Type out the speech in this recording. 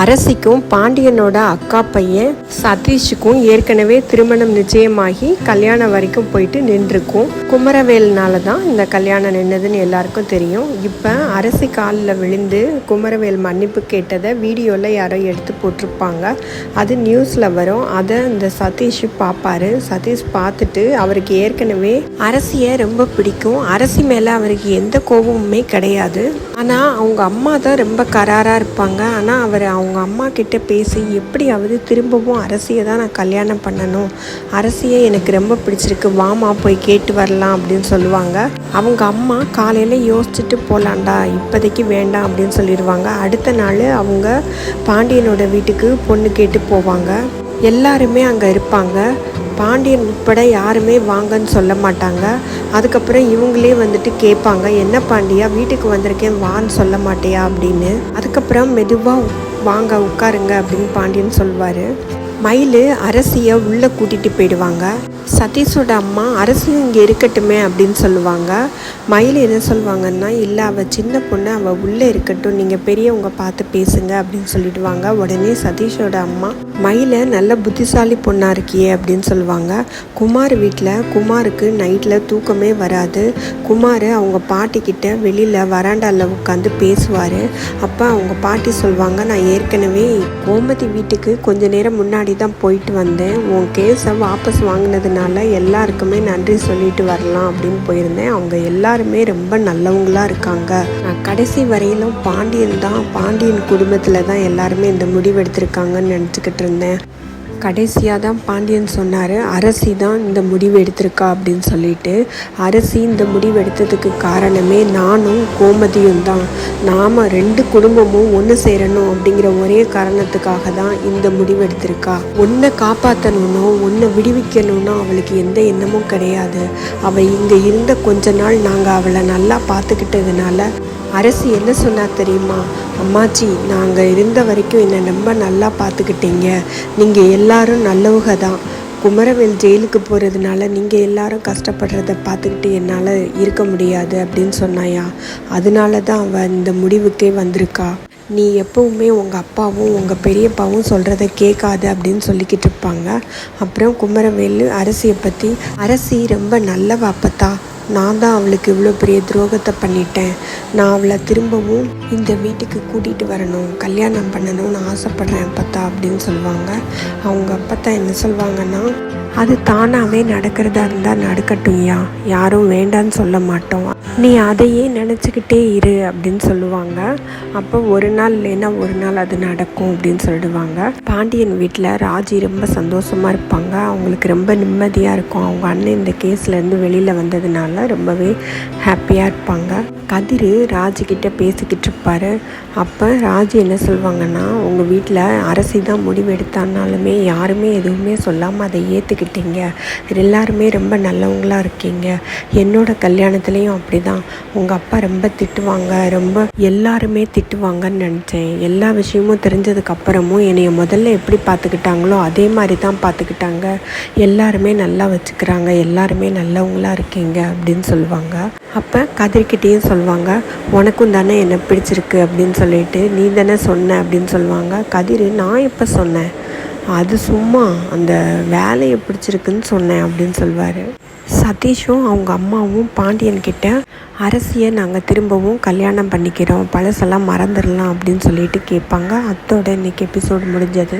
அரசிக்கும் பாண்டியனோட அக்கா பையன் சதீஷுக்கும் ஏற்கனவே திருமணம் நிச்சயமாகி கல்யாணம் வரைக்கும் போயிட்டு நின்றுருக்கும். குமரவேல்னால தான் இந்த கல்யாணம் நின்னதுன்னு எல்லாருக்கும் தெரியும். இப்போ அரசி காலில் விழுந்து குமரவேல் மன்னிப்பு கேட்டதை வீடியோவில் யாரோ எடுத்து போட்டிருப்பாங்க. அது நியூஸில் வரும். அதை இந்த சதீஷ் பார்ப்பாரு சதீஷ் பார்த்துட்டு அவருக்கு ஏற்கனவே அரசியை ரொம்ப பிடிக்கும். அரசி மேலே அவருக்கு எந்த கோபமுமே கிடையாது. ஆனால் அவங்க அம்மா தான் ரொம்ப கராராக இருப்பாங்க. ஆனால் அவர் அவங்க அம்மா கிட்ட பேசி எப்படியாவது திரும்பவும் அரசியை தான் நான் கல்யாணம் பண்ணணும். அரசியை எனக்கு ரொம்ப பிடிச்சிருக்கு. வாமா போய் கேட்டு வரலாம் அப்படின்னு சொல்லுவாங்க. அவங்க அம்மா காலையில் யோசிச்சுட்டு போகலாண்டா இப்போதைக்கு வேண்டாம் அப்படின்னு சொல்லிடுவாங்க. அடுத்த நாள் அவங்க பாண்டியனோட வீட்டுக்கு பொண்ணு கேட்டு போவாங்க. எல்லாருமே அங்கே இருப்பாங்க. பாண்டியன் உட்பட யாருமே வாங்கன்னு சொல்ல மாட்டாங்க. அதுக்கப்புறம் இவங்களே வந்துட்டு கேட்பாங்க என்ன பாண்டியா வீட்டுக்கு வந்திருக்கேன் வான்னு சொல்ல மாட்டியா? அப்படின்னு. அதுக்கப்புறம் மெதுவாக வாங்க உட்காருங்க அப்படின்னு பாண்டியன் சொல்வார். மயில் அரசியை உள்ளே கூட்டிகிட்டு போயிடுவாங்க. சதீஷோட அம்மா அரசியும் இங்கே இருக்கட்டுமே அப்படின்னு சொல்லுவாங்க. மயில் என்ன சொல்லுவாங்கன்னா இல்லை அவள் சின்ன பொண்ணு அவள் உள்ளே இருக்கட்டும். நீங்கள் பெரியவங்க பார்த்து பேசுங்க அப்படின்னு சொல்லிடுவாங்க. உடனே சதீஷோட அம்மா மயிலை நல்ல புத்திசாலி பொண்ணாக இருக்கியே அப்படின்னு சொல்லுவாங்க. குமார் வீட்டில் குமாருக்கு நைட்டில் தூக்கமே வராது. குமார் அவங்க பாட்டிக்கிட்ட வெளியில் வராண்டாவில் உட்காந்து பேசுவார். அப்போ அவங்க பாட்டி சொல்லுவாங்க நான் ஏற்கனவே கோமதி வீட்டுக்கு கொஞ்ச நேரம் முன்னாடி தான் போயிட்டு வந்தேன். உன் கேஸை வாபஸ் வாங்கினதுனால எல்லாருக்குமே நன்றி சொல்லிட்டு வரலாம் அப்படின்னு போயிருந்தேன். அவங்க எல்லாருமே ரொம்ப நல்லவங்களாக இருக்காங்க. நான் கடைசி வரையிலும் பாண்டியன் தான் பாண்டியன் குடும்பத்தில் தான் எல்லாருமே இந்த முடிவு எடுத்திருக்காங்கன்னு நினச்சிக்கிட்டு இருந்தேன் கடைசியாக தான் பாண்டியன் சொன்னார் அரசி தான் இந்த முடிவு எடுத்திருக்கா? அப்படின்னு சொல்லிட்டு. அரசி இந்த முடிவு எடுத்ததுக்கு காரணமே நானும் கோமதியும் தான். நாம் ரெண்டு குடும்பமும் ஒன்று சேரணும் அப்படிங்கிற ஒரே காரணத்துக்காக தான் இந்த முடிவு எடுத்திருக்கா. ஒன்றை காப்பாற்றணும்னோ ஒன்றை விடுவிக்கணும்னோ அவளுக்கு எந்த எண்ணமும் கிடையாது. அவள் இங்கே இருந்த கொஞ்ச நாள் நாங்கள் அவளை நல்லா பார்த்துக்கிட்டதுனால அரசு என்ன சொன்னா தெரியுமா? அம்மாச்சி நாங்கள் இருந்த வரைக்கும் என்னை ரொம்ப நல்லா பார்த்துக்கிட்டீங்க. நீங்கள் எல்லாரும் நல்லவங்க தான். குமரவேல் ஜெயிலுக்கு போகிறதுனால நீங்கள் எல்லாரும் கஷ்டப்படுறத பார்த்துக்கிட்டு என்னால் இருக்க முடியாது அப்படின்னு சொன்னாயா. அதனால தான் அவள் இந்த முடிவுக்கே வந்திருக்கா. நீ எப்பவுமே உங்கள் அப்பாவும் உங்கள் பெரியப்பாவும் சொல்கிறத கேட்காது அப்படின்னு சொல்லிக்கிட்டு இருப்பாங்க. அப்புறம் குமரவேலு அரசியை பற்றி அரசி ரொம்ப நல்லவா அப்பத்தா? நான் தான் அவளுக்கு இவ்வளோ பெரிய துரோகத்தை பண்ணிட்டேன். நான் அவளை திரும்பவும் இந்த வீட்டுக்கு கூட்டிகிட்டு வரணும் கல்யாணம் பண்ணணும்னு ஆசைப்பட்றேன் பார்த்தா அப்படின்னு சொல்லுவாங்க. அவங்க அப்பத்தா என்ன சொல்லுவாங்கன்னா அது தானாகவே நடக்கிறதா இருந்தால் நடக்கட்டும்யா யாரும் வேண்டான்னு சொல்ல மாட்டோம். நீ அதையே நினச்சிக்கிட்டே இரு அப்படின்னு சொல்லுவாங்க. அப்போ ஒரு நாள் இல்லைன்னா ஒரு நாள் அது நடக்கும் அப்படின்னு சொல்லிடுவாங்க பாண்டியன் வீட்டில் ராஜி ரொம்ப சந்தோஷமாக இருப்பாங்க. அவங்களுக்கு ரொம்ப நிம்மதியாக இருக்கும். அவங்க அண்ணன் இந்த கேஸ்லேருந்து வெளியில் வந்ததுனால. ரொம்பவே ஹாப்பியாக இருப்பாங்க. கதிர் ராஜுக்கிட்ட பேசிக்கிட்டு இருப்பாரு. அப்போ ராஜு என்ன சொல்லுவாங்கன்னா உங்கள் வீட்டில் அரசி தான் முடிவு எடுத்தானாலுமே யாருமே எதுவுமே சொல்லாமல் அதை ஏற்றுக்கிட்டீங்க. எல்லாருமே ரொம்ப நல்லவங்களா இருக்கீங்க. என்னோட கல்யாணத்துலேயும் அப்படி தான். உங்கள் அப்பா ரொம்ப திட்டுவாங்க. ரொம்ப எல்லாருமே திட்டுவாங்கன்னு நினச்சேன். எல்லா விஷயமும் தெரிஞ்சதுக்கப்புறமும் என்னைய முதல்ல எப்படி பார்த்துக்கிட்டாங்களோ அதே மாதிரி தான் பார்த்துக்கிட்டாங்க. எல்லாருமே நல்லா வச்சுக்கிறாங்க. எல்லாருமே நல்லவங்களாக இருக்கீங்க. அப்படின்னு சொல்லுவாங்க. அப்போ கதிர்கிட்டேயும் சொல்லுவாங்க உனக்கும் தானே என்னை பிடிச்சிருக்கு அப்படின்னு சொல்லிட்டு நீ தானே சொன்ன அப்படின்னு சொல்லுவாங்க. கதிர் நான் எப்போ சொன்னேன்? அது சும்மா அந்த வேலையை பிடிச்சிருக்குன்னு சொன்னேன் அப்படின்னு சொல்வார் சதீஷும் அவங்க அம்மாவும் பாண்டியன்கிட்ட அரசியை நாங்கள் திரும்பவும் கல்யாணம் பண்ணிக்கிறோம். பழசெல்லாம் மறந்துடலாம் அப்படின்னு சொல்லிட்டு கேட்பாங்க. அத்தோட இன்னைக்கு எபிசோடு முடிஞ்சது.